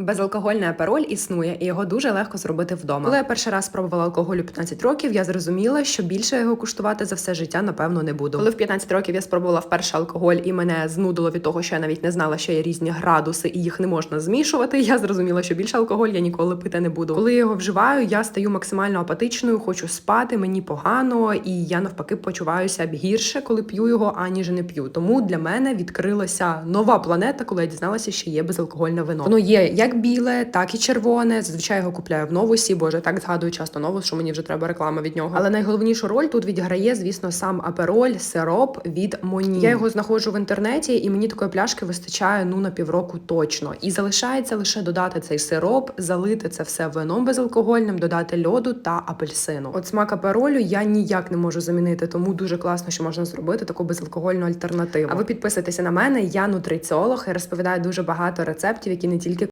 Безалкогольний апероль існує, і його дуже легко зробити вдома. Коли я перший раз спробувала алкоголь у 15 років, я зрозуміла, що більше його куштувати за все життя, напевно, не буду. Коли в 15 років я спробувала вперше алкоголь, і мене знудило від того, що я навіть не знала, що є різні градуси, і їх не можна змішувати. Я зрозуміла, що більше алкоголь я ніколи пити не буду. Коли я його вживаю, я стаю максимально апатичною, хочу спати, мені погано, і я навпаки почуваюся гірше, коли п'ю його, аніж не п'ю. Тому для мене відкрилася нова планета, коли я дізналася, що є безалкогольне вино. Воно є як біле, так і червоне. Зазвичай його купляю в новусі. Боже, так згадую часто новус, що мені вже треба реклама від нього. Але найголовнішу роль тут відіграє, звісно, сам апероль, сироп від Моні. Я його знаходжу в інтернеті, і мені такої пляшки вистачає ну на півроку точно. І залишається лише додати цей сироп, залити це все вином безалкогольним, додати льоду та апельсину. От смак аперолю я ніяк не можу замінити, тому дуже класно, що можна зробити таку безалкогольну альтернативу. А ви підписуйтеся на мене, я нутриціолог і розповідаю дуже багато рецептів, які не тільки